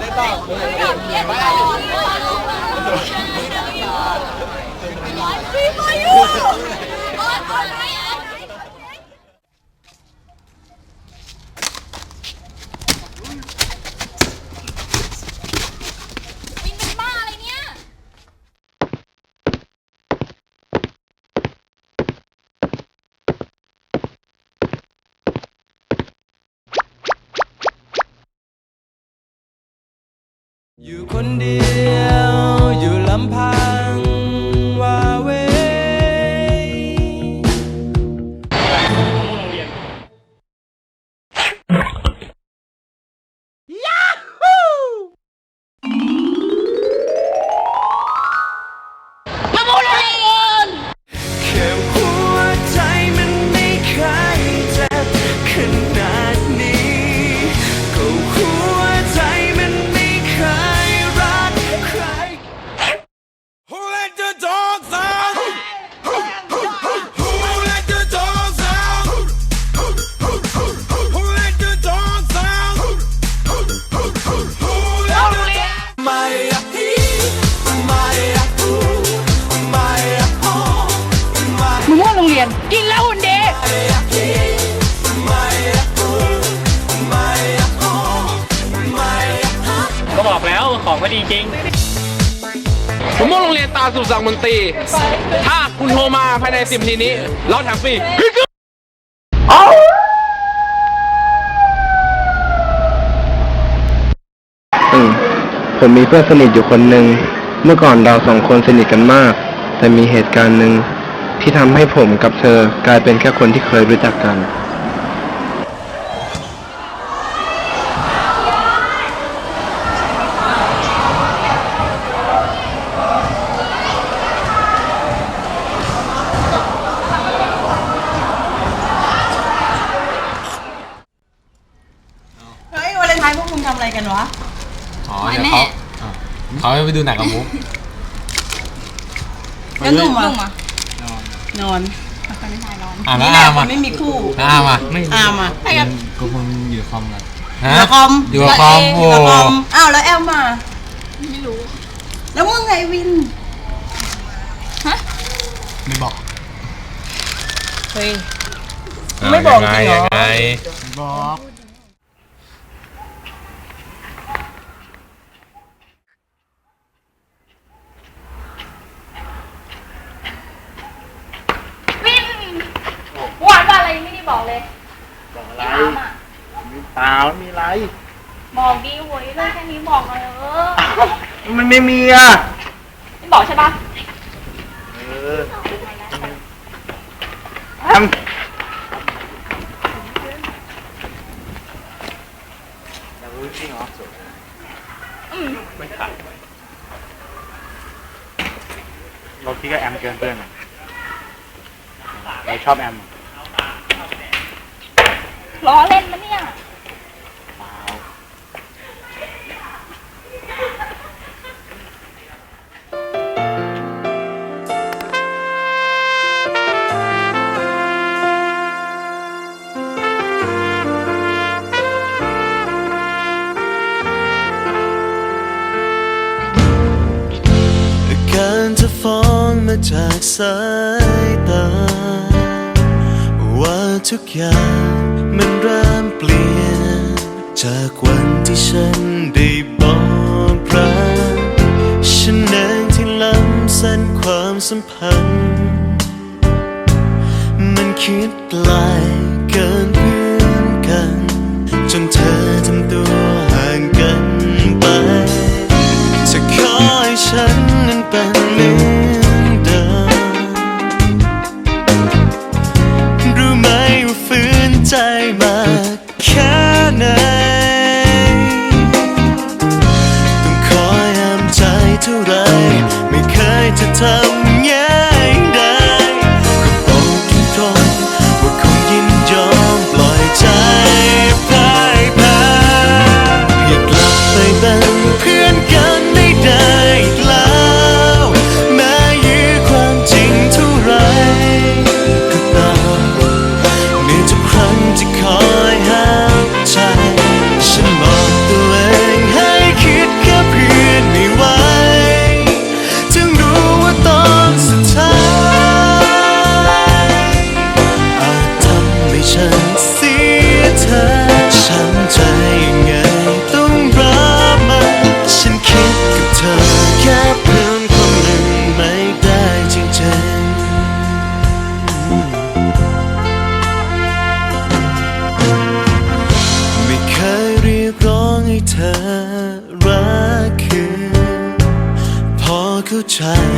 ไม่กล้า อยู่คนเดียวอยู่ลำพัง ของก็ดีจริงผมมุ่งโรงเรียนตาสุสังมนตรี ถ้าคุณโทรมาภายในสิบนาทีนี้ เราแถมฟรีอืมผมมีเพื่อนสนิทอยู่คนหนึ่ง เมื่อก่อนเราสองคนสนิทกันมาก แต่มีเหตุการณ์หนึ่งที่ทำให้ผมกับเธอกลายเป็นแค่คนที่เคยรู้จักกัน กมึงทำอะไรกันวะ อ๋อเดี๋ยวเขาอะเขาไปดูหนังกับมุกแล้วหนุ่มอะนอนอะแล้วนี่แหอาละร์มคอะนไม่มีคู่แล้วอาร์มอะอามอะก็คงอยู่คอมกันฮะแล้วคอมอยู่กับคอมโอ้แล้วคอมอ้าวแล้วแอมมา ไม่รู้ แล้วมึงไงวินไม่บอกเฮ้ยะไม่บอกยังไงจริงเหรอยังไงบอก วินหวานว่าอะไรไม่ได้ บอกเลยบอกอะไรเปล่ามีอะไรบอกดีโว้ยเรื่องแค่นี้บอกเลยเออมันไม่มีอะไม่บอกใช่ปะทำเราคิดกับแอมเกินเพื่อนอะเราชอบแอม ล้อเล่นมะเนี่ยการจะฟ้องมาจากสายตา ว่าทุกอย่าง มันเริ่มเปลี่ยน จากวันที่ฉันได้บอกรักฉันเองที่ล้ำเส้นความสัมพันธ์ มันคิดไกลเกินเพื่อ อ เ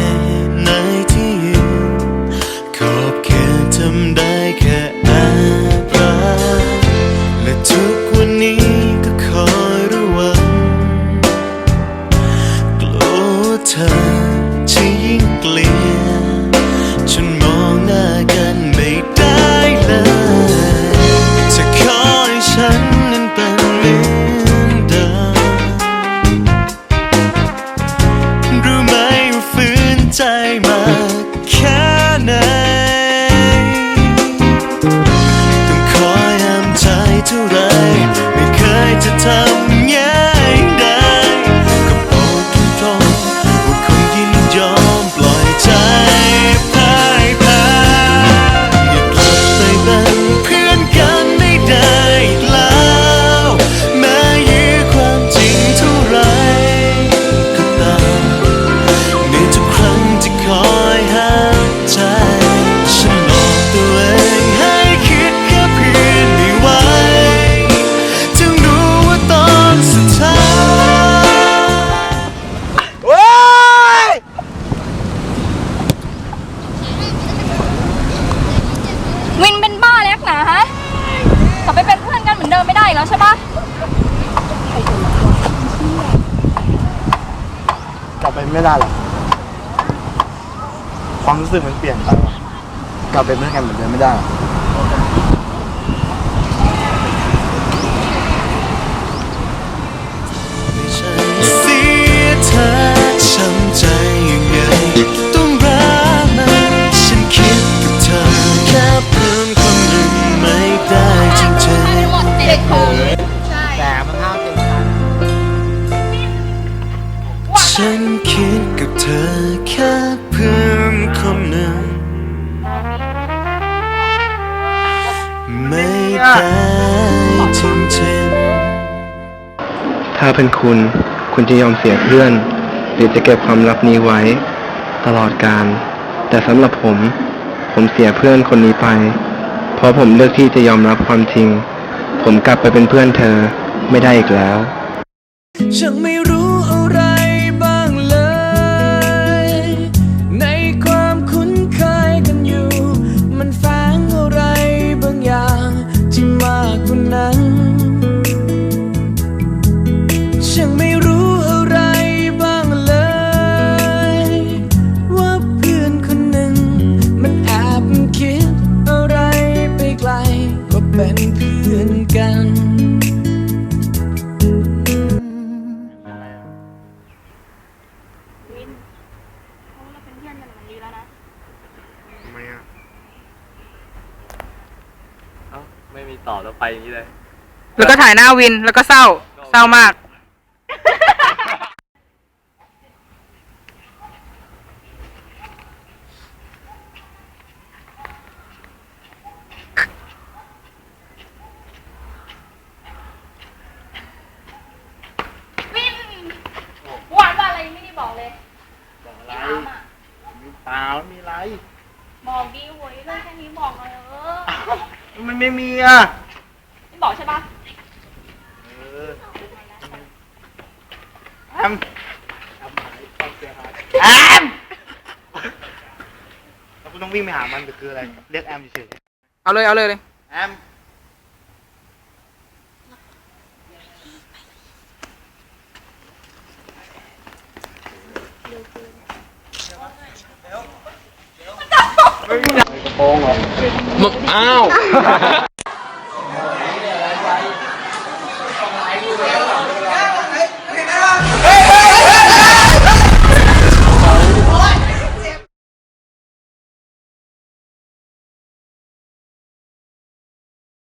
ใจมาก ไม่ได้หรอกความรู้สึกมันเปลี่ยนไปว่ะกลับไปเพื่อนกันเหมือนเดิมไม่ได้หรอกเสียเธอช้ำใจ ถ้าเป็นคุณ คุณจะยอมเสียเพื่อน หรือจะเก็บความลับนี้ไว้ ตลอดกาลแต่สำหรับผม ผมเสียเพื่อนคนนี้ไป เพราะผมเลือกที่จะยอมรับความจริง ผมกลับไปเป็นเพื่อนเธอไม่ได้อีกแล้ว ฉันไม่รู้ ไม่มีต่อแล้วไปอย่างนี้เลย แล้วก็ถ่ายหน้าวินแล้วก็เศร้า เศร้ามากวินหวานว่าอะไรไม่ได้บอกเลยบอกอะไร ถามอะมีเปล่าไม่มีอะไร บอกดีโว้ยเรื่องแค่นี้บอกเลยเออ มันไม่มีอะไม่บอกใช่ปะเออแอมแอมหายความเสียหายแอมแล้วคุณต้องวิ่งไปหามันหรือคืออะไร เรียกแอมเฉยเอาเลย เอาเลยเลย ๆแอม อ้าว